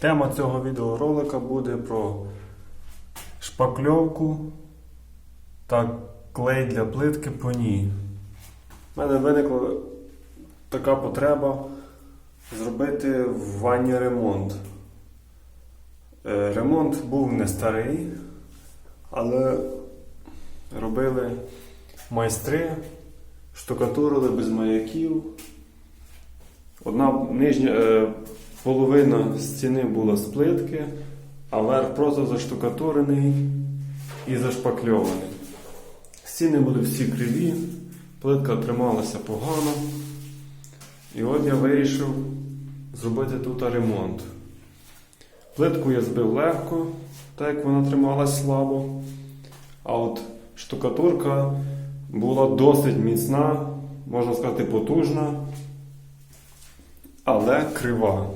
Тема цього відеоролика буде про шпакльовку та клей для плитки по ній. У мене виникла така потреба зробити в ванні ремонт. Е, Ремонт був не старий, але робили майстри, штукатурили без маяків. Одна нижня е, половина стіни була з плитки, а верх просто заштукатурений і зашпакльований. Стіни були всі криві, плитка трималася погано. І от я вирішив зробити тут ремонт. Плитку я збив легко, так як вона трималась слабо. А от штукатурка була досить міцна, можна сказати, потужна, але крива.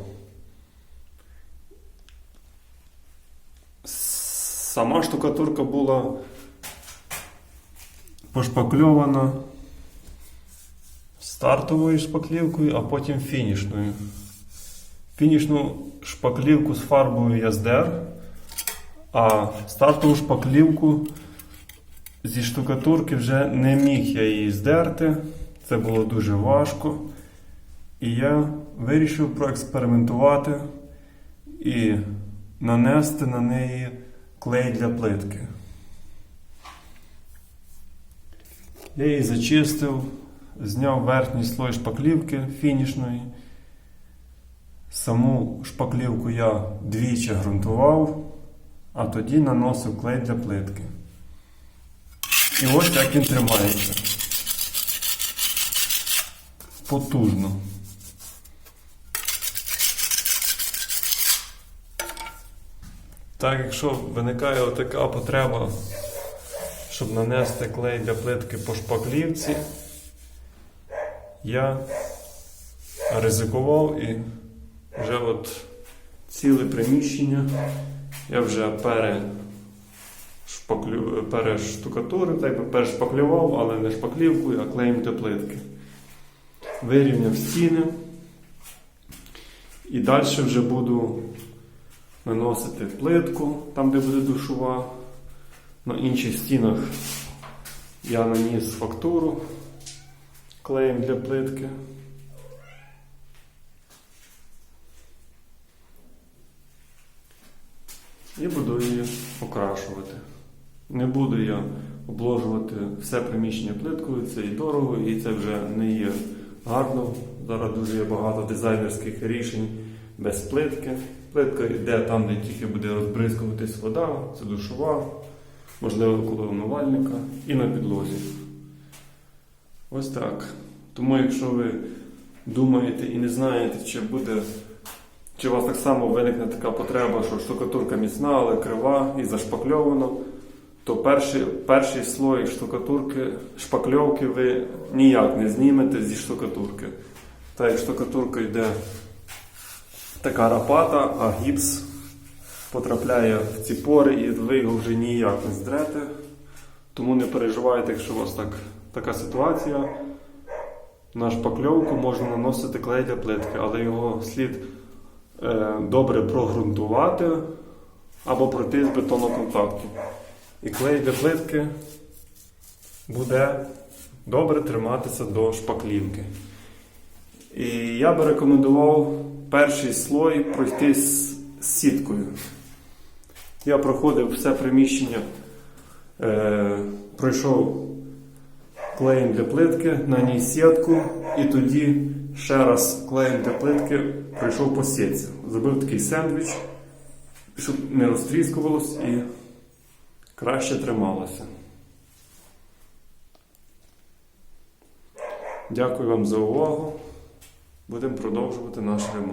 Сама штукатурка була пошпакльована стартовою шпаклівкою, а потім фінішною. Фінішну шпаклівку з фарбою я здер, а стартову шпаклівку зі штукатурки вже не міг я її здерти. Це було дуже важко. І я вирішив проекспериментувати і нанести на неї клей для плитки. Я її зачистив, зняв верхній слой шпаклівки фінішної. Саму шпаклівку я двічі ґрунтував, а тоді наносив клей для плитки. І ось як він тримається. Потужно. Так, якщо виникає така потреба, щоб нанести клей для плитки по шпаклівці, я ризикував і вже от ціле приміщення я вже пере шпаклю, перештукатурив, так би перешпаклював, але не шпаклівкою, а клеєм для плитки. Вирівняв стіни. І далі вже буду наносити плитку, там, де буде душова. На інших стінах я наніс фактуру клеєм для плитки. І буду її окрашувати. Не буду я обложувати все приміщення плиткою, це і дорого, і це вже не є гарно. Зараз дуже є багато дизайнерських рішень без плитки. Плитка йде там, де тільки буде розбризкуватись вода, це душова, можливо, коло умивальника і на підлозі. Ось так. Тому, якщо ви думаєте і не знаєте, чи буде чи у вас так само виникне така потреба, що штукатурка міцна, але крива і зашпакльована, то перший, перший слой штукатурки, шпакльовки ви ніяк не знімете зі штукатурки. Та як штукатурка йде така рапата, а гіпс потрапляє в ці пори і ви його вже ніяк не здрете. Тому не переживайте, якщо у вас так, така ситуація. На шпакльовку можна наносити клей для плитки, але його слід е, добре прогрунтувати або пройти з бетоноконтакту. І клей для плитки буде добре триматися до шпаклівки. І я би рекомендував перший слой пройти з сіткою. Я проходив все приміщення, е, пройшов клеєм для плитки, наніс сітку і тоді ще раз клеєм для плитки пройшов по сітці. Зробив такий сендвіч, щоб не розтріскувалось і краще трималося. Дякую вам за увагу. Будемо продовжувати наш ремонт.